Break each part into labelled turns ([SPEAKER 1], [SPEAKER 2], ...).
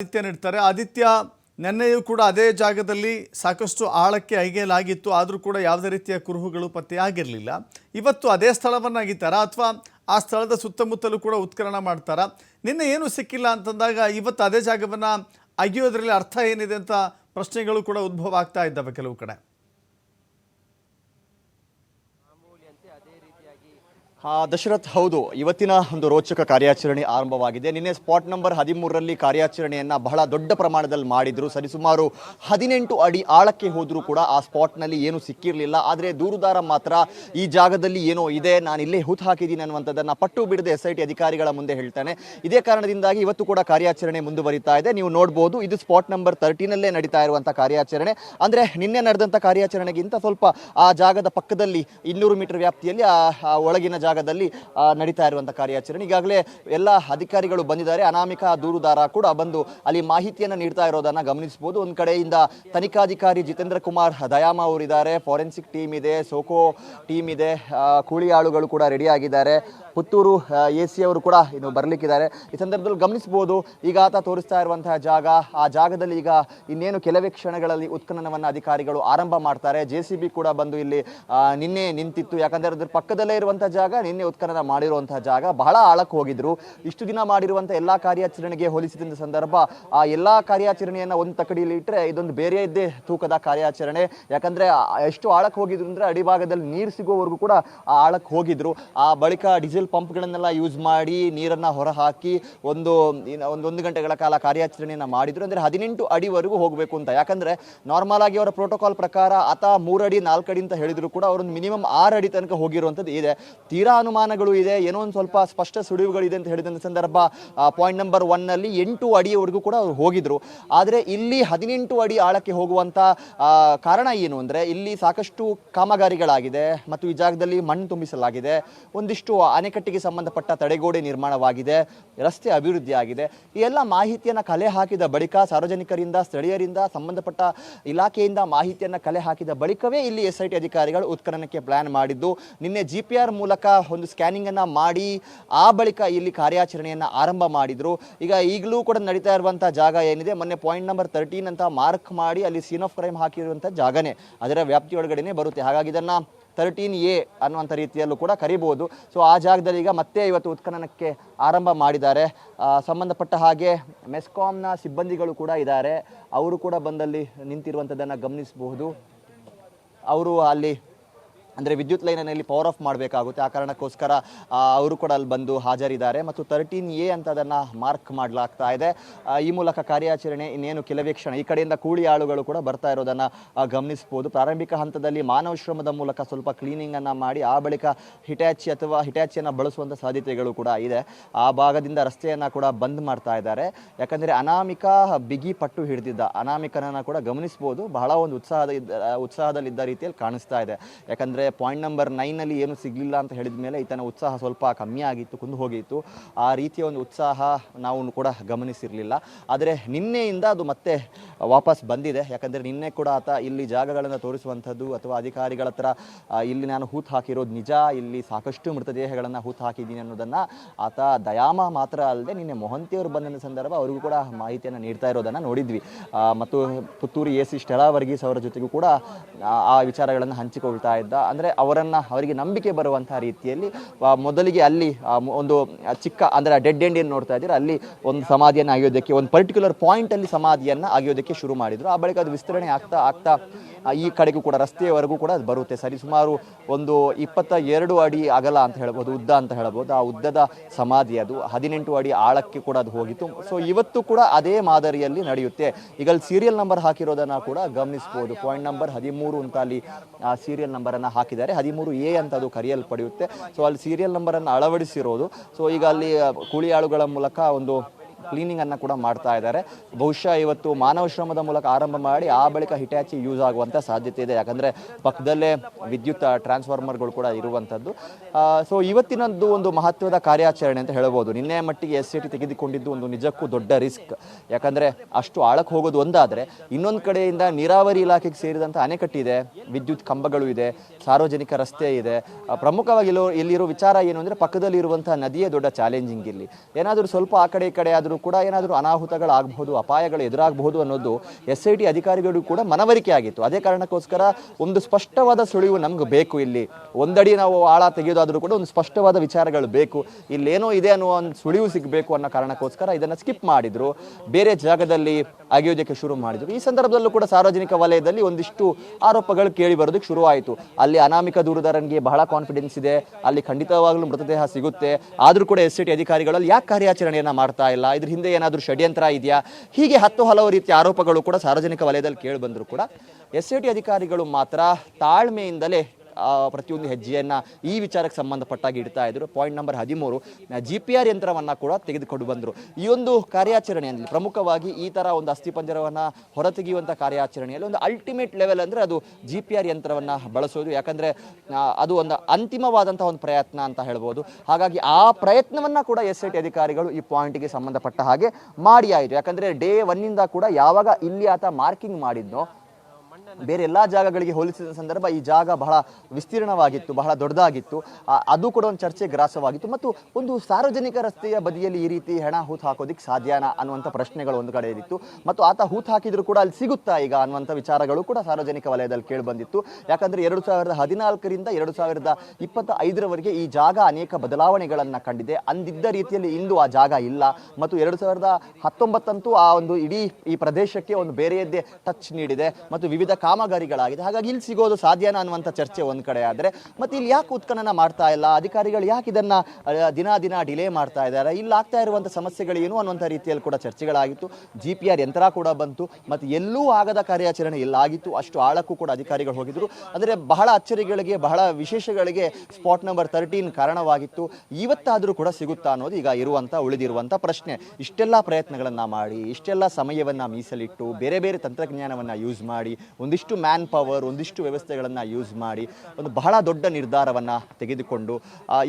[SPEAKER 1] ಆದಿತ್ಯ ನೀಡ್ತಾರೆ ಆದಿತ್ಯ ನಿನ್ನೆಯೂ ಕೂಡ ಅದೇ ಜಾಗದಲ್ಲಿ ಸಾಕಷ್ಟು ಆಳಕ್ಕೆ ಐಗೇಲಾಗಿತ್ತು ಆದರೂ ಕೂಡ ಯಾವುದೇ ರೀತಿಯ ಕುರುಹುಗಳು ಪತ್ತೆಯಾಗಿರಲಿಲ್ಲ. ಇವತ್ತು ಅದೇ ಸ್ಥಳವನ್ನು ಅಗಿತಾರಾ ಅಥವಾ ಆ ಸ್ಥಳದ ಸುತ್ತಮುತ್ತಲೂ ಕೂಡ ಉತ್ಖನನ ಮಾಡ್ತಾರಾ? ನಿನ್ನೆ ಏನು ಸಿಕ್ಕಿಲ್ಲ ಅಂತಂದಾಗ ಇವತ್ತು ಅದೇ ಜಾಗವನ್ನು ಅಗಿಯೋದ್ರಲ್ಲಿ ಅರ್ಥ ಏನಿದೆ ಅಂತ ಪ್ರಶ್ನೆಗಳು ಕೂಡ ಉದ್ಭವ ಆಗ್ತಾ ಇದ್ದಾವೆ ಕೆಲವು ಕಡೆ
[SPEAKER 2] ಆ, ದಶರಥ್ ಹೌದು. ಇವತ್ತಿನ ಒಂದು ರೋಚಕ ಕಾರ್ಯಾಚರಣೆ ಆರಂಭವಾಗಿದೆ. ನಿನ್ನೆ ಸ್ಪಾಟ್ ನಂಬರ್ ಹದಿಮೂರರಲ್ಲಿ ಕಾರ್ಯಾಚರಣೆಯನ್ನ ಬಹಳ ದೊಡ್ಡ ಪ್ರಮಾಣದಲ್ಲಿ ಮಾಡಿದ್ರು. ಸರಿಸುಮಾರು ಹದಿನೆಂಟು ಅಡಿ ಆಳಕ್ಕೆ ಹೋದರೂ ಕೂಡ ಆ ಸ್ಪಾಟ್ನಲ್ಲಿ ಏನು ಸಿಕ್ಕಿರಲಿಲ್ಲ. ಆದರೆ ದೂರುದಾರ ಮಾತ್ರ ಈ ಜಾಗದಲ್ಲಿ ಏನೋ ಇದೆ, ನಾನು ಇಲ್ಲೇ ಹೂತು ಹಾಕಿದ್ದೀನಿ ಅನ್ನುವಂಥದ್ದನ್ನು ಪಟ್ಟು ಬಿಡದೆ ಎಸ್ ಐ ಟಿ ಅಧಿಕಾರಿಗಳ ಮುಂದೆ ಹೇಳ್ತಾನೆ. ಇದೇ ಕಾರಣದಿಂದಾಗಿ ಇವತ್ತು ಕೂಡ ಕಾರ್ಯಾಚರಣೆ ಮುಂದುವರಿತಾ ಇದೆ. ನೀವು ನೋಡಬಹುದು ಇದು ಸ್ಪಾಟ್ ನಂಬರ್ ತರ್ಟೀನಲ್ಲೇ ನಡೀತಾ ಇರುವಂಥ ಕಾರ್ಯಾಚರಣೆ. ಅಂದ್ರೆ ನಿನ್ನೆ ನಡೆದಂತ ಕಾರ್ಯಾಚರಣೆಗಿಂತ ಸ್ವಲ್ಪ ಆ ಜಾಗದ ಪಕ್ಕದಲ್ಲಿ ಇನ್ನೂರು ಮೀಟರ್ ವ್ಯಾಪ್ತಿಯಲ್ಲಿ ಆ ಒಳಗಿನ ಜಾಗದಲ್ಲಿ ನಡೀತಾ ಇರುವಂತಹ ಕಾರ್ಯಾಚರಣೆ. ಈಗಾಗಲೇ ಎಲ್ಲ ಅಧಿಕಾರಿಗಳು ಬಂದಿದ್ದಾರೆ. ಅನಾಮಿಕ ದೂರುದಾರ ಕೂಡ ಬಂದು ಅಲ್ಲಿ ಮಾಹಿತಿಯನ್ನು ನೀಡ್ತಾ ಇರೋದನ್ನ ಗಮನಿಸಬಹುದು. ಒಂದ್ ಕಡೆಯಿಂದ ತನಿಖಾಧಿಕಾರಿ ಜಿತೇಂದ್ರ ಕುಮಾರ್ ದಯಾಮ ಅವರಿದ್ದಾರೆ. ಫಾರೆನ್ಸಿಕ್ ಟೀಮ್ ಇದೆ, ಸೋಕೋ ಟೀಮ್ ಇದೆ ಕೂಲಿ ಆಳುಗಳು ಕೂಡ ರೆಡಿ ಆಗಿದ್ದಾರೆ. ಪುತ್ತೂರು ಎ ಸಿ ಅವರು ಕೂಡ ಇನ್ನು ಬರಲಿಕ್ಕಿದ್ದಾರೆ. ಈ ಸಂದರ್ಭದಲ್ಲಿ ಗಮನಿಸಬಹುದು, ಈಗ ಆತ ತೋರಿಸ್ತಾ ಇರುವಂತಹ ಜಾಗ, ಆ ಜಾಗದಲ್ಲಿ ಈಗ ಇನ್ನೇನು ಕೆಲವೇ ಕ್ಷಣಗಳಲ್ಲಿ ಉತ್ಖನನವನ್ನು ಅಧಿಕಾರಿಗಳು ಆರಂಭ ಮಾಡ್ತಾರೆ. ಜೆ ಸಿ ಬಿ ಕೂಡ ಬಂದು ಇಲ್ಲಿ ನಿನ್ನೆ ನಿಂತಿತ್ತು. ಯಾಕಂದ್ರೆ ಅದ್ರ ಪಕ್ಕದಲ್ಲೇ ಇರುವಂತಹ ಜಾಗ, ನಿನ್ನೆ ಉತ್ಖನನ ಮಾಡಿರುವಂತಹ ಜಾಗ. ಬಹಳ ಆಳಕ್ಕೆ ಹೋಗಿದ್ರು. ಇಷ್ಟು ದಿನ ಮಾಡಿರುವಂತಹ ಎಲ್ಲಾ ಕಾರ್ಯಾಚರಣೆಗೆ ಹೋಲಿಸಿದ ಸಂದರ್ಭ, ಆ ಎಲ್ಲಾ ಕಾರ್ಯಾಚರಣೆಯನ್ನ ಒಂದು ತಕಡಿಯಲ್ಲಿ ಇಟ್ಟರೆ ಇದೊಂದು ಬೇರೆ ಇದ್ದೇ ತೂಕದ ಕಾರ್ಯಾಚರಣೆ. ಯಾಕಂದ್ರೆ, ಎಷ್ಟು ಆಳಕ್ಕೆ ಹೋಗಿದ್ರು ಅಂದ್ರೆ ಅಡಿಭಾಗದಲ್ಲಿ ನೀರು ಸಿಗೋವರೆಗೂ ಕೂಡ ಆ ಆಳಕ್ಕೆ ಹೋಗಿದ್ರು. ಆ ಬಳಿಕ ಡೀಸೆಲ್ ಪಂಪ್ಗಳನ್ನೆಲ್ಲ ಯೂಸ್ ಮಾಡಿ ನೀರನ್ನ ಹೊರಹಾಕಿ ಒಂದು ಒಂದು ಒಂದು ಗಂಟೆಗಳ ಕಾಲ ಕಾರ್ಯಾಚರಣೆಯನ್ನ ಮಾಡಿದ್ರು. ಅಂದ್ರೆ ಹದಿನೆಂಟು ಅಡಿವರೆಗೂ ಹೋಗಬೇಕು ಅಂತ. ಯಾಕಂದ್ರೆ ನಾರ್ಮಲ್ ಆಗಿ ಅವರ ಪ್ರೋಟೋಕಾಲ್ ಪ್ರಕಾರ ಆತ ಮೂರಡಿ ಅಡಿ ನಾಲ್ಕು ಅಡಿ ಅಂತ ಹೇಳಿದ್ರು ಕೂಡ ಅವರೊಂದು ಮಿನಿಮಮ್ ಆರು ಅಡಿ ತನಕ ಹೋಗಿರುವಂಥದ್ದು ಇದೆ. ತೀರಾ ಅನುಮಾನಗಳು ಇದೆ. ಏನೋ ಒಂದು ಸ್ವಲ್ಪ ಸ್ಪಷ್ಟ ಸುಳಿವುಗಳಿದೆ ಅಂತ ಹೇಳಿದಂಥ ಸಂದರ್ಭ ಪಾಯಿಂಟ್ ನಂಬರ್ ಒನ್ನಲ್ಲಿ ಎಂಟು ಅಡಿಯವರೆಗೂ ಕೂಡ ಅವರು ಹೋಗಿದ್ರು. ಆದರೆ ಇಲ್ಲಿ ಹದಿನೆಂಟು ಅಡಿ ಆಳಕ್ಕೆ ಹೋಗುವಂಥ ಕಾರಣ ಏನು ಅಂದರೆ ಇಲ್ಲಿ ಸಾಕಷ್ಟು ಕಾಮಗಾರಿಗಳಾಗಿದೆ ಮತ್ತು ಈ ಜಾಗದಲ್ಲಿ ಮಣ್ಣು ತುಂಬಿಸಲಾಗಿದೆ. ಒಂದಿಷ್ಟು ಅಣೆಕಟ್ಟಿಗೆ ಸಂಬಂಧಪಟ್ಟ ತಡೆಗೋಡೆ ನಿರ್ಮಾಣವಾಗಿದೆ. ರಸ್ತೆ ಅಭಿವೃದ್ಧಿ ಆಗಿದೆ. ಈ ಎಲ್ಲ ಮಾಹಿತಿಯನ್ನು ಕಲೆ ಹಾಕಿದ ಬಳಿಕ ಸಾರ್ವಜನಿಕರಿಂದ, ಸ್ಥಳೀಯರಿಂದ ಸಂಬಂಧಪಟ್ಟ ಇಲಾಖೆಯಿಂದ ಮಾಹಿತಿಯನ್ನು ಕಲೆ ಹಾಕಿದ ಬಳಿಕವೇ ಇಲ್ಲಿ ಎಸ್ ಐ ಟಿ ಅಧಿಕಾರಿಗಳು ಉತ್ಖನನಕ್ಕೆ ಪ್ಲಾನ್ ಮಾಡಿದ್ದು. ನಿನ್ನೆ ಜಿ ಪಿ ಆರ್ ಮೂಲಕ ಒಂದು ಸ್ಕ್ಯಾನಿಂಗ್ ಅನ್ನ ಮಾಡಿ, ಆ ಬಳಿಕ ಇಲ್ಲಿ ಕಾರ್ಯಾಚರಣೆಯನ್ನು ಆರಂಭ ಮಾಡಿದ್ರು. ಈಗ ಈಗಲೂ ಕೂಡ ನಡೀತಾ ಇರುವಂಥ ಜಾಗ ಏನಿದೆ, ಮೊನ್ನೆ ಪಾಯಿಂಟ್ ನಂಬರ್ ತರ್ಟೀನ್ ಅಂತ ಮಾರ್ಕ್ ಮಾಡಿ ಅಲ್ಲಿ ಸೀನ್ ಆಫ್ ಕ್ರೈಮ್ ಹಾಕಿರುವಂಥ ಜಾಗನೇ, ಅದರ ವ್ಯಾಪ್ತಿಯೊಳಗಡೆನೆ ಬರುತ್ತೆ. ಹಾಗಾಗಿ ಇದನ್ನ ತರ್ಟೀನ್ ಎ ಅನ್ನುವಂಥ ರೀತಿಯಲ್ಲೂ ಕೂಡ ಕರಿಬೋದು. ಸೊ ಆ ಜಾಗದಲ್ಲಿ ಈಗ ಮತ್ತೆ ಇವತ್ತು ಉತ್ಖನನಕ್ಕೆ ಆರಂಭ ಮಾಡಿದ್ದಾರೆ. ಸಂಬಂಧಪಟ್ಟ ಹಾಗೆ ಮೆಸ್ಕಾಂನ ಸಿಬ್ಬಂದಿಗಳು ಕೂಡ ಇದ್ದಾರೆ. ಅವರು ಕೂಡ ಬಂದಲ್ಲಿ ನಿಂತಿರುವಂಥದ್ದನ್ನು ಗಮನಿಸಬಹುದು. ಅವರು ಅಲ್ಲಿ ಅಂದರೆ ವಿದ್ಯುತ್ ಲೈನಲ್ಲಿ ಪವರ್ ಆಫ್ ಮಾಡಬೇಕಾಗುತ್ತೆ. ಆ ಕಾರಣಕ್ಕೋಸ್ಕರ ಅವರು ಕೂಡ ಅಲ್ಲಿ ಬಂದು ಹಾಜರಿದ್ದಾರೆ. ಮತ್ತು ತರ್ಟೀನ್ ಎ ಅಂತ ಅದನ್ನು ಮಾರ್ಕ್ ಮಾಡಲಾಗ್ತಾ ಇದೆ. ಈ ಮೂಲಕ ಕಾರ್ಯಾಚರಣೆ ಇನ್ನೇನು ಕೆಲವೇ ಕ್ಷಣ ಈ ಕಡೆಯಿಂದ ಕೂಲಿ ಆಳುಗಳು ಕೂಡ ಬರ್ತಾ ಇರೋದನ್ನು ಗಮನಿಸ್ಬೋದು ಪ್ರಾರಂಭಿಕ ಹಂತದಲ್ಲಿ ಮಾನವ ಶ್ರಮದ ಮೂಲಕ ಸ್ವಲ್ಪ ಕ್ಲೀನಿಂಗನ್ನು ಮಾಡಿ, ಆ ಬಳಿಕ ಹಿಟ್ಯಾಚಿ ಅಥವಾ ಹಿಟ್ಯಾಚಿಯನ್ನು ಬಳಸುವಂಥ ಸಾಧ್ಯತೆಗಳು ಕೂಡ ಇದೆ. ಆ ಭಾಗದಿಂದ ರಸ್ತೆಯನ್ನು ಕೂಡ ಬಂದ್ ಮಾಡ್ತಾ ಇದ್ದಾರೆ. ಯಾಕಂದರೆ ಅನಾಮಿಕ ಬಿಗಿ ಪಟ್ಟು ಹಿಡಿದಿದ್ದ ಅನಾಮಿಕನನ್ನು ಕೂಡ ಗಮನಿಸ್ಬೋದು ಬಹಳ ಒಂದು ಉತ್ಸಾಹದ, ಉತ್ಸಾಹದಲ್ಲಿದ್ದ ರೀತಿಯಲ್ಲಿ ಕಾಣಿಸ್ತಾ ಇದೆ. ಯಾಕಂದರೆ ಪಾಯಿಂಟ್ ನಂಬರ್ ನೈನಲ್ಲಿ ಏನು ಸಿಗಲಿಲ್ಲ ಅಂತ ಹೇಳಿದ ಮೇಲೆ ಈತನ ಉತ್ಸಾಹ ಸ್ವಲ್ಪ ಕಮ್ಮಿ ಆಗಿತ್ತು, ಕುಂದು ಹೋಗಿತ್ತು. ಆ ರೀತಿಯ ಒಂದು ಉತ್ಸಾಹ ನಾವು ಕೂಡ ಗಮನಿಸಿರಲಿಲ್ಲ. ಆದರೆ ನಿನ್ನೆಯಿಂದ ಅದು ಮತ್ತೆ ವಾಪಸ್ ಬಂದಿದೆ. ಯಾಕಂದರೆ ನಿನ್ನೆ ಕೂಡ ಆತ ಇಲ್ಲಿ ಜಾಗಗಳನ್ನು ತೋರಿಸುವಂಥದ್ದು ಅಥವಾ ಅಧಿಕಾರಿಗಳ ಹತ್ರ ಇಲ್ಲಿ ನಾನು ಹೂತು ಹಾಕಿರೋದು ನಿಜ, ಇಲ್ಲಿ ಸಾಕಷ್ಟು ಮೃತದೇಹಗಳನ್ನು ಹೂತು ಹಾಕಿದ್ದೀನಿ ಅನ್ನೋದನ್ನು ಆತ ದಯಾಮ ಮಾತ್ರ ಅಲ್ಲದೆ ನಿನ್ನೆ ಮೊಹಂತಿಯವರು ಬಂದ ಸಂದರ್ಭ ಅವರಿಗೂ ಕೂಡ ಮಾಹಿತಿಯನ್ನು ನೀಡ್ತಾ ಇರೋದನ್ನು ನೋಡಿದ್ವಿ. ಮತ್ತು Puttur A C Stella Varghese ಅವರ ಜೊತೆಗೂ ಕೂಡ ಆ ವಿಚಾರಗಳನ್ನು ಹಂಚಿಕೊಳ್ತಾ ಇದ್ದ. ಅಂದರೆ ಅವರನ್ನು ಅವರಿಗೆ ನಂಬಿಕೆ ಬರುವಂತಹ ರೀತಿಯಲ್ಲಿ ಮೊದಲಿಗೆ ಅಲ್ಲಿ ಒಂದು ಚಿಕ್ಕ, ಅಂದರೆ ಡೆಡ್ ಎಂಡ್ ಏನು ನೋಡ್ತಾ ಇದ್ದೀರಾ? ಅಲ್ಲಿ ಒಂದು ಸಮಾಧಿಯನ್ನು ಆಗೋದಕ್ಕೆ ಒಂದು ಪರ್ಟಿಕ್ಯುಲರ್ ಪಾಯಿಂಟಲ್ಲಿ ಸಮಾಧಿಯನ್ನು ಆಗೋದಕ್ಕೆ ಶುರು ಮಾಡಿದರು. ಆ ಬಳಿಕ ಅದು ವಿಸ್ತರಣೆ ಆಗ್ತಾ ಆಗ್ತಾ ಈ ಕಡೆಗೂ ಕೂಡ, ರಸ್ತೆಯವರೆಗೂ ಕೂಡ ಅದು ಬರುತ್ತೆ. ಸರಿ, ಸುಮಾರು ಒಂದು ಇಪ್ಪತ್ತ ಎರಡು ಅಡಿ ಅಗಲ ಅಂತ ಹೇಳ್ಬೋದು, ಉದ್ದ ಅಂತ ಹೇಳ್ಬೋದು. ಆ ಉದ್ದದ ಸಮಾಧಿ ಅದು, ಹದಿನೆಂಟು ಅಡಿ ಆಳಕ್ಕೆ ಕೂಡ ಅದು ಹೋಗಿತ್ತು. ಸೊ ಇವತ್ತು ಕೂಡ ಅದೇ ಮಾದರಿಯಲ್ಲಿ ನಡೆಯುತ್ತೆ. ಈಗ ಅಲ್ಲಿ ಸೀರಿಯಲ್ ನಂಬರ್ ಹಾಕಿರೋದನ್ನ ಕೂಡ ಗಮನಿಸ್ಬೋದು. ಪಾಯಿಂಟ್ ನಂಬರ್ ಹದಿಮೂರು ಅಂತ ಅಲ್ಲಿ, ಆ ಸೀರಿಯಲ್ ನಂಬರನ್ನು ಹಾಕಿದ್ದಾರೆ. ಹದಿಮೂರು ಎ ಅಂತ ಅದು ಕರೆಯಲ್ಪಡೆಯುತ್ತೆ ಸೊ ಅಲ್ಲಿ ಸೀರಿಯಲ್ ನಂಬರನ್ನು ಅಳವಡಿಸಿರೋದು. ಸೊ ಈಗ ಅಲ್ಲಿ ಕೂಲಿ ಆಳುಗಳ ಮೂಲಕ ಒಂದು ಕ್ಲೀನಿಂಗ್ ಅನ್ನ ಕೂಡ ಮಾಡ್ತಾ ಇದ್ದಾರೆ. ಬಹುಶಃ ಇವತ್ತು ಮಾನವ ಶ್ರಮದ ಮೂಲಕ ಆರಂಭ ಮಾಡಿ ಆ ಬಳಿಕ ಹಿಟ್ಯಾಚಿ ಯೂಸ್ ಆಗುವಂತ ಸಾಧ್ಯತೆ ಇದೆ. ಯಾಕಂದ್ರೆ ಪಕ್ಕದಲ್ಲೇ ವಿದ್ಯುತ್ ಟ್ರಾನ್ಸ್ಫಾರ್ಮರ್ಗಳು ಕೂಡ ಇರುವಂಥದ್ದು ಸೊ ಇವತ್ತಿನದ್ದು ಒಂದು ಮಹತ್ವದ ಕಾರ್ಯಾಚರಣೆ ಅಂತ ಹೇಳ್ಬೋದು. ನಿನ್ನೆ ಮಟ್ಟಿಗೆ ಎಸ್ ಸಿ ಟಿ ತೆಗೆದುಕೊಂಡಿದ್ದು ಒಂದು ನಿಜಕ್ಕೂ ದೊಡ್ಡ ರಿಸ್ಕ್ ಯಾಕಂದ್ರೆ ಅಷ್ಟು ಆಳಕ್ಕೆ ಹೋಗೋದು ಒಂದಾದ್ರೆ ಇನ್ನೊಂದು ಕಡೆಯಿಂದ ನೀರಾವರಿ ಇಲಾಖೆಗೆ ಸೇರಿದಂಥ ಅಣೆಕಟ್ಟಿದೆ, ವಿದ್ಯುತ್ ಕಂಬಗಳು ಇದೆ, ಸಾರ್ವಜನಿಕ ರಸ್ತೆ ಇದೆ. ಪ್ರಮುಖವಾಗಿ ಇಲ್ಲೋ, ಇಲ್ಲಿರೋ ವಿಚಾರ ಏನು ಅಂದ್ರೆ ಪಕ್ಕದಲ್ಲಿ ಇರುವಂತಹ ನದಿಯೇ ದೊಡ್ಡ ಚಾಲೆಂಜಿಂಗ್ ಇಲ್ಲಿ. ಏನಾದರೂ ಸ್ವಲ್ಪ ಆ ಕಡೆ ಈ ಕಡೆ ಆದ್ರೂ ಆದರೂ ಕೂಡ ಏನಾದರೂ ಅನಾಹುತಗಳಾಗಬಹುದು, ಅಪಾಯಗಳು ಎದುರಾಗಬಹುದು ಅನ್ನೋದು ಎಸ್ ಐ ಟಿ ಅಧಿಕಾರಿಗಳು ಕೂಡ ಮನವರಿಕೆ ಆಗಿತ್ತು ಅದೇ ಕಾರಣಕ್ಕೋಸ್ಕರ ಒಂದು ಸ್ಪಷ್ಟವಾದ ಸುಳಿವು ನಮ್ಗೆ ಬೇಕು ಇಲ್ಲಿ. ಒಂದಡಿ ನಾವು ಆಳ ತೆಗೆಯೋದಾದರೂ ಕೂಡ ಒಂದು ಸ್ಪಷ್ಟವಾದ ವಿಚಾರಗಳು ಬೇಕು. ಇಲ್ಲೇನೋ ಇದೆ ಅನ್ನೋ ಒಂದು ಸುಳಿವು ಸಿಗಬೇಕು ಅನ್ನೋ ಕಾರಣಕ್ಕೋಸ್ಕರ ಇದನ್ನು ಸ್ಕಿಪ್ ಮಾಡಿದ್ರು. ಬೇರೆ ಜಾಗದಲ್ಲಿ ಅಗೆಯೋದಕ್ಕೆ ಶುರು ಮಾಡಿದರು. ಈ ಸಂದರ್ಭದಲ್ಲೂ ಕೂಡ ಸಾರ್ವಜನಿಕ ವಲಯದಲ್ಲಿ ಒಂದಿಷ್ಟು ಆರೋಪಗಳು ಕೇಳಿ ಬರೋದಕ್ಕೆ ಶುರುವಾಯಿತು. ಅಲ್ಲಿ ಅನಾಮಿಕ ದೂರದಾರನಿಗೆ ಬಹಳ ಕಾನ್ಫಿಡೆನ್ಸ್ ಇದೆ. ಅಲ್ಲಿ ಖಂಡಿತವಾಗ್ಲೂ ಮೃತದೇಹ ಸಿಗುತ್ತೆ. ಆದರೂ ಕೂಡ ಎಸ್ ಟಿ ಅಧಿಕಾರಿಗಳಲ್ಲಿ ಯಾಕೆ ಕಾರ್ಯಾಚರಣೆಯನ್ನು ಮಾಡ್ತಾ ಇಲ್ಲ? ಇದ್ರ ಹಿಂದೆ ಏನಾದರೂ ಷಡ್ಯಂತ್ರ ಇದೆಯಾ? ಹೀಗೆ ಹತ್ತು ಹಲವು ರೀತಿಯ ಆರೋಪಗಳು ಕೂಡ ಸಾರ್ವಜನಿಕ ವಲಯದಲ್ಲಿ ಕೇಳಿ ಬಂದರೂ ಕೂಡ. ಎಸ್ ಟಿ ಅಧಿಕಾರಿಗಳು ಮಾತ್ರ ತಾಳ್ಮೆಯಿಂದಲೇ ಪ್ರತಿಯೊಂದು ಹೆಜ್ಜೆಯನ್ನು ಈ ವಿಚಾರಕ್ಕೆ ಸಂಬಂಧಪಟ್ಟಾಗಿ ಇಡ್ತಾ ಇದ್ರು. ಪಾಯಿಂಟ್ ನಂಬರ್ ಹದಿಮೂರು ಜಿ ಪಿ ಆರ್ ಯಂತ್ರವನ್ನು ಕೂಡ ತೆಗೆದುಕೊಂಡು ಬಂದರು. ಈ ಒಂದು ಕಾರ್ಯಾಚರಣೆಯಲ್ಲಿ ಪ್ರಮುಖವಾಗಿ ಈ ಥರ ಒಂದು ಅಸ್ಥಿಪಂಜರವನ್ನ ಹೊರತೆಗೆಯುವಂಥ ಕಾರ್ಯಾಚರಣೆಯಲ್ಲಿ ಒಂದು ಅಲ್ಟಿಮೇಟ್ ಲೆವೆಲ್ ಅಂದರೆ ಅದು ಜಿ ಪಿ ಆರ್ ಯಂತ್ರವನ್ನು ಬಳಸೋದು. ಯಾಕಂದರೆ ಅದು ಒಂದು ಅಂತಿಮವಾದಂಥ ಒಂದು ಪ್ರಯತ್ನ ಅಂತ ಹೇಳ್ಬೋದು. ಹಾಗಾಗಿ ಆ ಪ್ರಯತ್ನವನ್ನು ಕೂಡ ಎಸ್ ಐ ಟಿ ಅಧಿಕಾರಿಗಳು ಈ ಪಾಯಿಂಟ್ಗೆ ಸಂಬಂಧಪಟ್ಟ ಹಾಗೆ ಮಾಡಿ ಆಯಿತು ಯಾಕಂದರೆ ಡೇ ಒನ್ನಿಂದ ಕೂಡ ಯಾವಾಗ ಇಲ್ಲಿ ಆತ ಮಾರ್ಕಿಂಗ್ ಮಾಡಿದ್ನೋ ಬೇರೆ ಎಲ್ಲ ಜಾಗಗಳಿಗೆ ಹೋಲಿಸಿದ ಸಂದರ್ಭ ಈ ಜಾಗ ಬಹಳ ವಿಸ್ತೀರ್ಣವಾಗಿತ್ತು, ಬಹಳ ದೊಡ್ಡದಾಗಿತ್ತು. ಅದು ಕೂಡ ಒಂದು ಚರ್ಚೆ ಗ್ರಾಸವಾಗಿತ್ತು. ಮತ್ತು ಒಂದು ಸಾರ್ವಜನಿಕ ರಸ್ತೆಯ ಬದಿಯಲ್ಲಿ ಈ ರೀತಿ ಹೆಣ ಹೂತು ಹಾಕೋದಿಕ್ಕೆ ಸಾಧ್ಯನಾ ಅನ್ನುವಂಥ ಪ್ರಶ್ನೆಗಳು ಒಂದು ಕಡೆ ಇತ್ತು ಮತ್ತು ಆತ ಹೂತು ಹಾಕಿದ್ರು ಕೂಡ ಅಲ್ಲಿ ಸಿಗುತ್ತಾ ಈಗ ಅನ್ನುವಂಥ ವಿಚಾರಗಳು ಕೂಡ ಸಾರ್ವಜನಿಕ ವಲಯದಲ್ಲಿ ಕೇಳಿ ಬಂದಿತ್ತು. ಯಾಕಂದ್ರೆ ಎರಡು ಸಾವಿರದ ಹದಿನಾಲ್ಕರಿಂದ ಎರಡು ಸಾವಿರದ ಇಪ್ಪತ್ತ ಐದರವರೆಗೆ ಈ ಜಾಗ ಅನೇಕ ಬದಲಾವಣೆಗಳನ್ನು ಕಂಡಿದೆ. ಅಂದಿದ್ದ ರೀತಿಯಲ್ಲಿ ಇಂದು ಆ ಜಾಗ ಇಲ್ಲ. ಮತ್ತು ಎರಡು ಸಾವಿರದ ಹತ್ತೊಂಬತ್ತಂತೂ ಆ ಒಂದು ಇಡೀ ಈ ಪ್ರದೇಶಕ್ಕೆ ಒಂದು ಬೇರೆಯದ್ದೇ ಟಚ್ ನೀಡಿದೆ. ಮತ್ತು ವಿವಿಧ ಕಾಮಗಾರಿಗಳಾಗಿದೆ. ಹಾಗಾಗಿ ಇಲ್ಲಿ ಸಿಗೋದು ಸಾಧ್ಯನಾ ಅನ್ನುವಂಥ ಚರ್ಚೆ ಒಂದ್ ಕಡೆ ಆದ್ರೆ, ಮತ್ತೆ ಇಲ್ಲಿ ಯಾಕೆ ಉತ್ಖನನ ಮಾಡ್ತಾ ಇಲ್ಲ? ಅಧಿಕಾರಿಗಳು ಯಾಕೆ ಇದನ್ನ ದಿನ ದಿನ ಡಿಲೇ ಮಾಡ್ತಾ ಇದ್ದಾರೆ? ಇಲ್ಲಿ ಆಗ್ತಾ ಇರುವಂಥ ಸಮಸ್ಯೆಗಳು ಏನು ಅನ್ನುವಂಥ ರೀತಿಯಲ್ಲಿ ಕೂಡ ಚರ್ಚೆಗಳಾಗಿತ್ತು. ಜಿ ಪಿ ಆರ್ ಯಂತ್ರ ಕೂಡ ಬಂತು, ಮತ್ತು ಎಲ್ಲೂ ಆಗದ ಕಾರ್ಯಾಚರಣೆ ಎಲ್ಲಾಗಿತ್ತು ಅಷ್ಟು ಆಳಕ್ಕೂ ಕೂಡ ಅಧಿಕಾರಿಗಳು ಹೋಗಿದ್ರು. ಅಂದರೆ ಬಹಳ ಅಚ್ಚರಿಗಳಿಗೆ, ಬಹಳ ವಿಶೇಷಗಳಿಗೆ ಸ್ಪಾಟ್ ನಂಬರ್ ತರ್ಟೀನ್ ಕಾರಣವಾಗಿತ್ತು. ಇವತ್ತಾದರೂ ಕೂಡ ಸಿಗುತ್ತಾ ಅನ್ನೋದು ಈಗ ಇರುವಂಥ, ಉಳಿದಿರುವಂಥ ಪ್ರಶ್ನೆ. ಇಷ್ಟೆಲ್ಲ ಪ್ರಯತ್ನಗಳನ್ನು ಮಾಡಿ, ಇಷ್ಟೆಲ್ಲ ಸಮಯವನ್ನು ಮೀಸಲಿಟ್ಟು, ಬೇರೆ ಬೇರೆ ತಂತ್ರಜ್ಞಾನವನ್ನು ಯೂಸ್ ಮಾಡಿ, ಒಂದಿಷ್ಟು ಮ್ಯಾನ್ ಪವರ್ ಒಂದಿಷ್ಟು ವ್ಯವಸ್ಥೆಗಳನ್ನು ಯೂಸ್ ಮಾಡಿ ಒಂದು ಬಹಳ ದೊಡ್ಡ ನಿರ್ಧಾರವನ್ನು ತೆಗೆದುಕೊಂಡು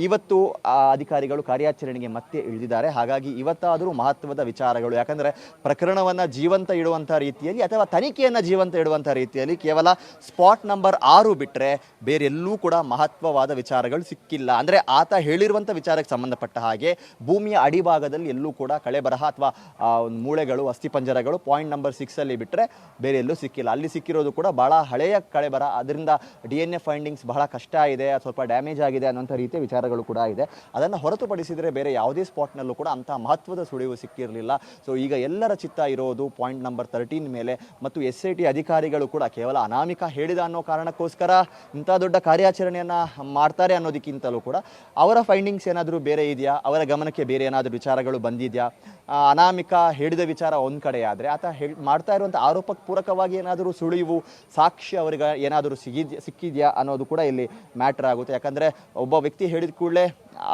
[SPEAKER 2] ಇವತ್ತು ಅಧಿಕಾರಿಗಳು ಕಾರ್ಯಾಚರಣೆಗೆ ಮತ್ತೆ ಇಳಿದಿದ್ದಾರೆ. ಹಾಗಾಗಿ ಇವತ್ತಾದರೂ ಮಹತ್ವದ ವಿಚಾರಗಳು. ಯಾಕಂದರೆ ಪ್ರಕರಣವನ್ನು ಜೀವಂತ ಇಡುವಂಥ ರೀತಿಯಲ್ಲಿ ಅಥವಾ ತನಿಖೆಯನ್ನು ಜೀವಂತ ಇಡುವಂಥ ರೀತಿಯಲ್ಲಿ ಕೇವಲ ಸ್ಪಾಟ್ ನಂಬರ್ ಆರು ಬಿಟ್ಟರೆ ಬೇರೆಲ್ಲೂ ಕೂಡ ಮಹತ್ವವಾದ ವಿಚಾರಗಳು ಸಿಕ್ಕಿಲ್ಲ. ಅಂದರೆ ಆತ ಹೇಳಿರುವಂಥ ವಿಚಾರಕ್ಕೆ ಸಂಬಂಧಪಟ್ಟ ಹಾಗೆ ಭೂಮಿಯ ಅಡಿಭಾಗದಲ್ಲಿ ಎಲ್ಲೂ ಕೂಡ ಕಳೆ ಬರಹ ಅಥವಾ ಮೂಳೆಗಳು ಅಸ್ಥಿಪಂಜರಗಳು ಪಾಯಿಂಟ್ ನಂಬರ್ ಸಿಕ್ಸಲ್ಲಿ ಬಿಟ್ಟರೆ ಬೇರೆ ಎಲ್ಲೂ ಸಿಕ್ಕಿಲ್ಲ. ಅಲ್ಲಿ ಸಿಕ್ಕಿರೋದು ಕೂಡ ಬಹಳ ಹಳೆಯ ಕಳೆ ಬರ. ಅದರಿಂದ ಡಿ ಎನ್ ಎ ಫೈಂಡಿಂಗ್ಸ್ ಬಹಳ ಕಷ್ಟ ಇದೆ ಸ್ವಲ್ಪ ಡ್ಯಾಮೇಜ್ ಆಗಿದೆ ಅನ್ನೋಂಥ ರೀತಿಯ ವಿಚಾರಗಳು ಕೂಡ ಇದೆ. ಅದನ್ನು ಹೊರತುಪಡಿಸಿದರೆ ಬೇರೆ ಯಾವುದೇ ಸ್ಪಾಟ್ನಲ್ಲೂ ಕೂಡ ಅಂಥ ಮಹತ್ವದ ಸುಳಿವು ಸಿಕ್ಕಿರಲಿಲ್ಲ. ಸೊ ಈಗ ಎಲ್ಲರ ಚಿತ್ತ ಇರೋದು ಪಾಯಿಂಟ್ ನಂಬರ್ ತರ್ಟೀನ್ ಮೇಲೆ ಮತ್ತು ಎಸ್ ಐ ಟಿ ಅಧಿಕಾರಿಗಳು ಕೂಡ ಕೇವಲ ಅನಾಮಿಕ ಹೇಳಿದ ಅನ್ನೋ ಕಾರಣಕ್ಕೋಸ್ಕರ ಇಂಥ ದೊಡ್ಡ ಕಾರ್ಯಾಚರಣೆಯನ್ನು ಮಾಡ್ತಾರೆ ಅನ್ನೋದಕ್ಕಿಂತಲೂ ಕೂಡ ಅವರ ಫೈಂಡಿಂಗ್ಸ್ ಏನಾದರೂ ಬೇರೆ ಇದೆಯಾ? ಅವರ ಗಮನಕ್ಕೆ ಬೇರೆ ಏನಾದರೂ ವಿಚಾರಗಳು ಬಂದಿದೆಯಾ? ಅನಾಮಿಕ ಹೇಳಿದ ವಿಚಾರ ಒಂದು ಕಡೆ ಆತ ಹೇಳಿ, ಮಾಡ್ತಾ ಇರುವಂಥ ಆರೋಪಕ್ಕೆ ಪೂರಕವಾಗಿ ಏನಾದರೂ ಸುಳಿವು ಸಾಕ್ಷಿ ಅವರಿಗೆ ಏನಾದರೂ ಸಿಗಿದ್ಯಾ ಸಿಕ್ಕಿದೆಯಾ ಅನ್ನೋದು ಕೂಡ ಇಲ್ಲಿ ಮ್ಯಾಟ್ರ್ ಆಗುತ್ತೆ. ಯಾಕಂದರೆ ಒಬ್ಬ ವ್ಯಕ್ತಿ ಹೇಳಿದ ಕೂಡಲೇ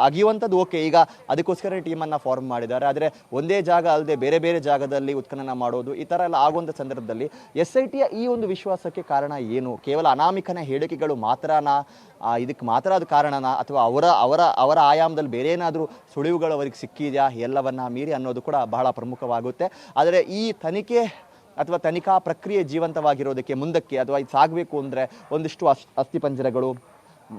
[SPEAKER 2] ಅಗಿಯುವಂಥದ್ದು ಓಕೆ. ಈಗ ಅದಕ್ಕೋಸ್ಕರ ಟೀಮನ್ನು ಫಾರ್ಮ್ ಮಾಡಿದ್ದಾರೆ. ಆದರೆ ಒಂದೇ ಜಾಗ ಅಲ್ಲದೆ ಬೇರೆ ಬೇರೆ ಜಾಗದಲ್ಲಿ ಉತ್ಖನನ ಮಾಡೋದು ಈ ಥರ ಎಲ್ಲ ಆಗುವಂಥ ಸಂದರ್ಭದಲ್ಲಿ ಎಸ್ ಐ ಟಿಯ ಈ ಒಂದು ವಿಶ್ವಾಸಕ್ಕೆ ಕಾರಣ ಏನು? ಕೇವಲ ಅನಾಮಿಕನ ಹೇಳಿಕೆಗಳು ಮಾತ್ರನಾ? ಇದಕ್ಕೆ ಮಾತ್ರ ಅದು ಕಾರಣನಾ? ಅಥವಾ ಅವರ ಅವರ ಅವರ ಆಯಾಮದಲ್ಲಿ ಬೇರೆ ಏನಾದರೂ ಸುಳಿವುಗಳು ಅವರಿಗೆ ಸಿಕ್ಕಿದೆಯಾ? ಎಲ್ಲವನ್ನ ಮೀರಿ ಅನ್ನೋದು ಕೂಡ ಬಹಳ ಪ್ರಮುಖವಾಗುತ್ತೆ. ಆದರೆ ಈ ತನಿಖೆ ಅಥವಾ ತನಿಖಾ ಪ್ರಕ್ರಿಯೆ ಜೀವಂತವಾಗಿರೋದಕ್ಕೆ ಮುಂದಕ್ಕೆ ಅಥವಾ ಇದು ಸಾಗಬೇಕು ಅಂದರೆ ಒಂದಿಷ್ಟು ಅಸ್ ಅಸ್ಥಿಪಂಜರಗಳು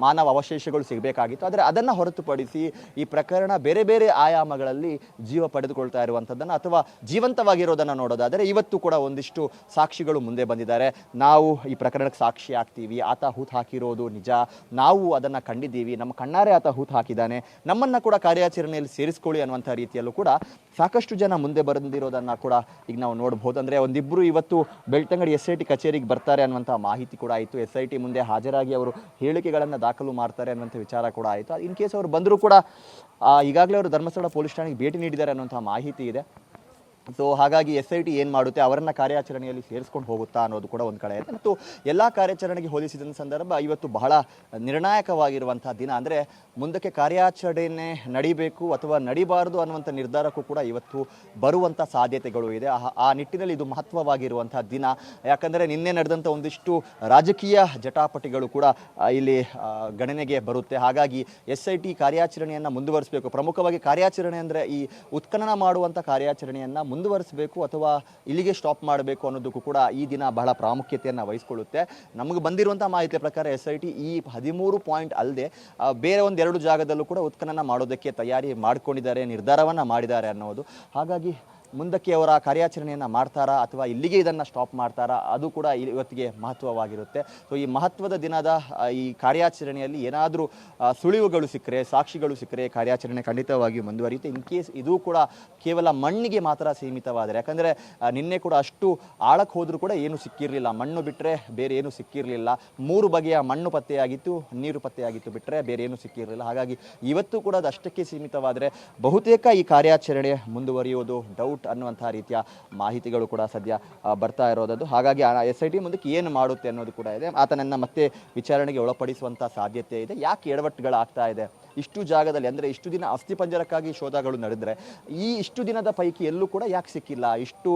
[SPEAKER 2] ಮಾನವ ಅವಶೇಷಗಳು ಸಿಗಬೇಕಾಗಿತ್ತು. ಆದರೆ ಅದನ್ನು ಹೊರತುಪಡಿಸಿ ಈ ಪ್ರಕರಣ ಬೇರೆ ಬೇರೆ ಆಯಾಮಗಳಲ್ಲಿ ಜೀವ ಪಡೆದುಕೊಳ್ತಾ ಇರುವಂಥದ್ದನ್ನು ಅಥವಾ ಜೀವಂತವಾಗಿರೋದನ್ನು ನೋಡೋದಾದರೆ ಇವತ್ತು ಕೂಡ ಒಂದಿಷ್ಟು ಸಾಕ್ಷಿಗಳು ಮುಂದೆ ಬಂದಿದ್ದಾರೆ. ನಾವು ಈ ಪ್ರಕರಣಕ್ಕೆ ಸಾಕ್ಷಿ ಆಗ್ತೀವಿ. ಆತ ಹೂತು ಹಾಕಿರೋದು ನಿಜ. ನಾವು ಅದನ್ನು ಕಂಡಿದ್ದೀವಿ. ನಮ್ಮ ಕಣ್ಣಾರೆ ಆತ ಹೂತು ಹಾಕಿದ್ದಾನೆ. ನಮ್ಮನ್ನು ಕೂಡ ಕಾರ್ಯಾಚರಣೆಯಲ್ಲಿ ಸೇರಿಸ್ಕೊಳ್ಳಿ ಅನ್ನುವಂಥ ರೀತಿಯಲ್ಲೂ ಕೂಡ ಸಾಕಷ್ಟು ಜನ ಮುಂದೆ ಬಂದಿರೋದನ್ನು ಕೂಡ ಈಗ ನಾವು ನೋಡ್ಬೋದು. ಅಂದರೆ ಒಂದಿಬ್ಬರು ಇವತ್ತು ಬೆಳ್ತಂಗಡಿ ಎಸ್ ಐ ಟಿ ಕಚೇರಿಗೆ ಬರ್ತಾರೆ ಅನ್ನುವಂಥ ಮಾಹಿತಿ ಕೂಡ ಆಯಿತು. ಎಸ್ ಐ ಟಿ ಮುಂದೆ ಹಾಜರಾಗಿ ಅವರು ಹೇಳಿಕೆಗಳನ್ನು ದಾಖಲು ಮಾಡ್ತಾರೆ ಅನ್ನುವಂಥ ವಿಚಾರ ಕೂಡ ಆಯಿತು. ಇನ್ ಕೇಸ್ ಅವರು ಬಂದರೂ ಕೂಡ ಈಗಾಗಲೇ ಅವರು ಧರ್ಮಸ್ಥಳ ಪೊಲೀಸ್ ಠಾಣೆಗೆ ಭೇಟಿ ನೀಡಿದ್ದಾರೆ ಅನ್ನುವಂಥ ಮಾಹಿತಿ ಇದೆ. ಸೊ ಹಾಗಾಗಿ ಎಸ್ ಐ ಟಿ ಏನು ಮಾಡುತ್ತೆ, ಅವರನ್ನ ಕಾರ್ಯಾಚರಣೆಯಲ್ಲಿ ಸೇರಿಸ್ಕೊಂಡು ಹೋಗುತ್ತಾ ಅನ್ನೋದು ಕೂಡ ಒಂದು ಕಡೆ. ಇದೆ ಮತ್ತು ಎಲ್ಲ ಕಾರ್ಯಾಚರಣೆಗೆ ಹೋಲಿಸಿದ ಸಂದರ್ಭ ಇವತ್ತು ಬಹಳ ನಿರ್ಣಾಯಕವಾಗಿರುವಂಥ ದಿನ. ಅಂದರೆ ಮುಂದಕ್ಕೆ ಕಾರ್ಯಾಚರಣೆ ನಡಿಬೇಕು ಅಥವಾ ನಡಿಬಾರದು ಅನ್ನುವಂಥ ನಿರ್ಧಾರಕ್ಕೂ ಕೂಡ ಇವತ್ತು ಬರುವಂಥ ಸಾಧ್ಯತೆಗಳು ಇದೆ. ಆ- ನಿಟ್ಟಿನಲ್ಲಿ ಇದು ಮಹತ್ವವಾಗಿರುವಂಥ ದಿನ. ಯಾಕಂದರೆ ನಿನ್ನೆ ನಡೆದಂಥ ಒಂದಿಷ್ಟು ರಾಜಕೀಯ ಜಟಾಪಟಿಗಳು ಕೂಡ ಇಲ್ಲಿ ಗಣನೆಗೆ ಬರುತ್ತೆ. ಹಾಗಾಗಿ ಎಸ್ ಐ ಟಿ ಕಾರ್ಯಾಚರಣೆಯನ್ನು ಮುಂದುವರಿಸಬೇಕು. ಪ್ರಮುಖವಾಗಿ ಕಾರ್ಯಾಚರಣೆ ಅಂದರೆ ಈ ಉತ್ಖನನ ಮಾಡುವಂಥ ಕಾರ್ಯಾಚರಣೆಯನ್ನು ಮುಂದುವರಿಸಬೇಕು ಅಥವಾ ಇಲ್ಲಿಗೆ ಸ್ಟಾಪ್ ಮಾಡಬೇಕು ಅನ್ನೋದಕ್ಕೂ ಕೂಡ ಈ ದಿನ ಬಹಳ ಪ್ರಾಮುಖ್ಯತೆಯನ್ನು ವಹಿಸ್ಕೊಳ್ಳುತ್ತೆ. ನಮಗೆ ಬಂದಿರುವಂಥ ಮಾಹಿತಿಯ ಪ್ರಕಾರ ಎಸ್ ಐ ಟಿ ಈ ಹದಿಮೂರು ಪಾಯಿಂಟ್ ಅಲ್ಲದೆ ಬೇರೆ ಒಂದೆರಡು ಜಾಗದಲ್ಲೂ ಕೂಡ ಉತ್ಖನನ ಮಾಡೋದಕ್ಕೆ ತಯಾರಿ ಮಾಡ್ಕೊಂಡಿದ್ದಾರೆ, ನಿರ್ಧಾರವನ್ನು ಮಾಡಿದ್ದಾರೆ ಅನ್ನೋದು. ಹಾಗಾಗಿ ಮುಂದಕ್ಕೆ ಅವರ ಕಾರ್ಯಾಚರಣೆಯನ್ನು ಮಾಡ್ತಾರಾ ಅಥವಾ ಇಲ್ಲಿಗೆ ಇದನ್ನು ಸ್ಟಾಪ್ ಮಾಡ್ತಾರಾ, ಅದು ಕೂಡ ಇವತ್ತಿಗೆ ಮಹತ್ವವಾಗಿರುತ್ತೆ. ಸೊ ಈ ಮಹತ್ವದ ದಿನದ ಈ ಕಾರ್ಯಾಚರಣೆಯಲ್ಲಿ ಏನಾದರೂ ಸುಳಿವುಗಳು ಸಿಕ್ಕರೆ, ಸಾಕ್ಷಿಗಳು ಸಿಕ್ಕರೆ, ಕಾರ್ಯಾಚರಣೆ ಖಂಡಿತವಾಗಿಯೂ ಮುಂದುವರಿಯುತ್ತೆ. ಇನ್ ಕೇಸ್ ಇದು ಕೂಡ ಕೇವಲ ಮಣ್ಣಿಗೆ ಮಾತ್ರ ಸೀಮಿತವಾದರೆ, ಯಾಕಂದರೆ ನಿನ್ನೆ ಕೂಡ ಅಷ್ಟು ಆಳಕ್ಕೆ ಹೋದರೂ ಕೂಡ ಏನು ಸಿಕ್ಕಿರಲಿಲ್ಲ. ಮಣ್ಣು ಬಿಟ್ಟರೆ ಬೇರೆ ಏನು ಸಿಕ್ಕಿರಲಿಲ್ಲ. ಮೂರು ಬಗೆಯ ಮಣ್ಣು ಪತ್ತೆಯಾಗಿತ್ತು, ನೀರು ಪತ್ತೆಯಾಗಿತ್ತು ಬಿಟ್ಟರೆ ಬೇರೆ ಏನು ಸಿಕ್ಕಿರಲಿಲ್ಲ. ಹಾಗಾಗಿ ಇವತ್ತು ಕೂಡ ಅದು ಅಷ್ಟಕ್ಕೆ ಸೀಮಿತವಾದರೆ ಬಹುತೇಕ ಈ ಕಾರ್ಯಾಚರಣೆ ಮುಂದುವರಿಯೋದು ಡೌಟ್ ಅನ್ನುವಂತಹ ರೀತಿಯ ಮಾಹಿತಿಗಳು ಕೂಡ ಸದ್ಯ ಬರ್ತಾ ಇರೋದದ್ದು ಹಾಗಾಗಿ ಎಸ್ ಐ ಟಿ ಮುಂದಕ್ಕೆ ಏನು ಮಾಡುತ್ತೆ ಅನ್ನೋದು ಕೂಡ ಇದೆ. ಆತನನ್ನು ಮತ್ತೆ ವಿಚಾರಣೆಗೆ ಒಳಪಡಿಸುವಂಥ ಸಾಧ್ಯತೆ ಇದೆ. ಯಾಕೆ ಎಡವಟ್ಟುಗಳಾಗ್ತಾ ಇದೆ? ಇಷ್ಟು ಜಾಗದಲ್ಲಿ ಅಂದರೆ ಇಷ್ಟು ದಿನ ಅಸ್ಥಿಪಂಜರಕ್ಕಾಗಿ ಶೋಧಗಳು ನಡೆದರೆ ಈ ಇಷ್ಟು ದಿನದ ಪೈಕಿ ಎಲ್ಲೂ ಕೂಡ ಯಾಕೆ ಸಿಕ್ಕಿಲ್ಲ? ಇಷ್ಟು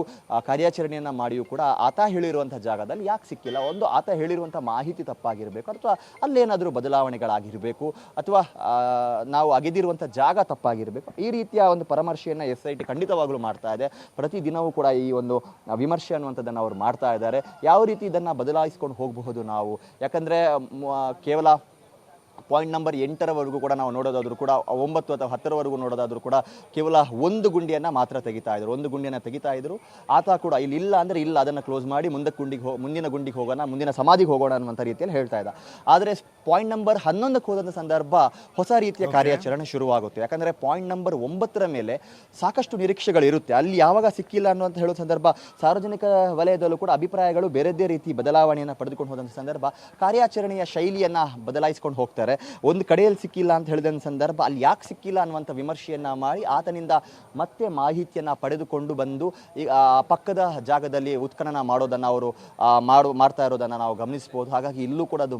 [SPEAKER 2] ಕಾರ್ಯಾಚರಣೆಯನ್ನು ಮಾಡಿಯೂ ಕೂಡ ಆತ ಹೇಳಿರುವಂಥ ಜಾಗದಲ್ಲಿ ಯಾಕೆ ಸಿಕ್ಕಿಲ್ಲ? ಒಂದು ಆತ ಹೇಳಿರುವಂಥ ಮಾಹಿತಿ ತಪ್ಪಾಗಿರಬೇಕು ಅಥವಾ ಅಲ್ಲೇನಾದರೂ ಬದಲಾವಣೆಗಳಾಗಿರಬೇಕು ಅಥವಾ ನಾವು ಅಗೆದಿರುವಂಥ ಜಾಗ ತಪ್ಪಾಗಿರಬೇಕು. ಈ ರೀತಿಯ ಒಂದು ಪರಾಮರ್ಶೆಯನ್ನು ಎಸ್ ಐ ಟಿ ಖಂಡಿತವಾಗ್ಲೂ ಮಾಡ್ತಾ ಇದೆ. ಪ್ರತಿದಿನವೂ ಕೂಡ ಈ ಒಂದು ವಿಮರ್ಶೆ ಅನ್ನುವಂಥದ್ದನ್ನು ಅವರು ಮಾಡ್ತಾ ಇದ್ದಾರೆ. ಯಾವ ರೀತಿ ಇದನ್ನು ಬದಲಾಯಿಸ್ಕೊಂಡು ಹೋಗಬಹುದು ನಾವು? ಯಾಕಂದರೆ ಕೇವಲ ಪಾಯಿಂಟ್ ನಂಬರ್ ಎಂಟರವರೆಗೂ ಕೂಡ ನಾವು ನೋಡೋದಾದರೂ ಕೂಡ, ಒಂಬತ್ತು ಅಥವಾ ಹತ್ತರವರೆಗೂ ನೋಡೋದಾದರೂ ಕೂಡ ಕೇವಲ ಒಂದು ಗುಂಡಿಯನ್ನು ಮಾತ್ರ ತೆಗಿತಾ ಇದ್ದರು ಒಂದು ಗುಂಡಿಯನ್ನು ತೆಗಿತಾ ಇದ್ದರು ಆತ ಕೂಡ ಇಲ್ಲಿ ಇಲ್ಲ ಅಂದರೆ ಇಲ್ಲ, ಅದನ್ನು ಕ್ಲೋಸ್ ಮಾಡಿ ಮುಂದಕ್ಕೆ ಗುಂಡಿಗೆ ಹೋ, ಮುಂದಿನ ಗುಂಡಿಗೆ ಹೋಗೋಣ, ಮುಂದಿನ ಸಮಾಧಿಗೆ ಹೋಗೋಣ ಅನ್ನುವಂಥ ರೀತಿಯಲ್ಲಿ ಹೇಳ್ತಾ ಇದ್ದ. ಆದರೆ ಪಾಯಿಂಟ್ ನಂಬರ್ ಹನ್ನೊಂದಕ್ಕೆ ಹೋದಂಥ ಸಂದರ್ಭ ಹೊಸ ರೀತಿಯ ಕಾರ್ಯಾಚರಣೆ ಶುರುವಾಗುತ್ತೆ. ಯಾಕಂದರೆ ಪಾಯಿಂಟ್ ನಂಬರ್ ಒಂಬತ್ತರ ಮೇಲೆ ಸಾಕಷ್ಟು ನಿರೀಕ್ಷೆಗಳಿರುತ್ತೆ. ಅಲ್ಲಿ ಯಾವಾಗ ಸಿಕ್ಕಿಲ್ಲ ಅನ್ನುವಂಥ ಹೇಳೋ ಸಂದರ್ಭ ಸಾರ್ವಜನಿಕ ವಲಯದಲ್ಲೂ ಕೂಡ ಅಭಿಪ್ರಾಯಗಳು ಬೇರೆದೇ ರೀತಿ ಬದಲಾವಣೆಯನ್ನು ಪಡೆದುಕೊಂಡು ಹೋದಂಥ ಸಂದರ್ಭ ಕಾರ್ಯಾಚರಣೆಯ ಶೈಲಿಯನ್ನು ಬದಲಾಯಿಸ್ಕೊಂಡು ಹೋಗ್ತಾರೆ. ಒಂದು ಕಡೆಯಲ್ಲಿ ಸಿಕ್ಕಿಲ್ಲ ಅಂತ ಹೇಳಿದಂಥ ಸಂದರ್ಭ ಅಲ್ಲಿ ಯಾಕೆ ಸಿಕ್ಕಿಲ್ಲ ಅನ್ನುವಂಥ ವಿಮರ್ಶೆಯನ್ನು ಮಾಡಿ ಆತನಿಂದ ಮತ್ತೆ ಮಾಹಿತಿಯನ್ನು ಪಡೆದುಕೊಂಡು ಬಂದು ಈ ಪಕ್ಕದ ಜಾಗದಲ್ಲಿ ಉತ್ಖನನ ಮಾಡೋದನ್ನು ಅವರು ಮಾಡು ಮಾಡ್ತಾ ಇರೋದನ್ನು ನಾವು ಗಮನಿಸ್ಬೋದು. ಹಾಗಾಗಿ ಇಲ್ಲೂ ಕೂಡ ಅದು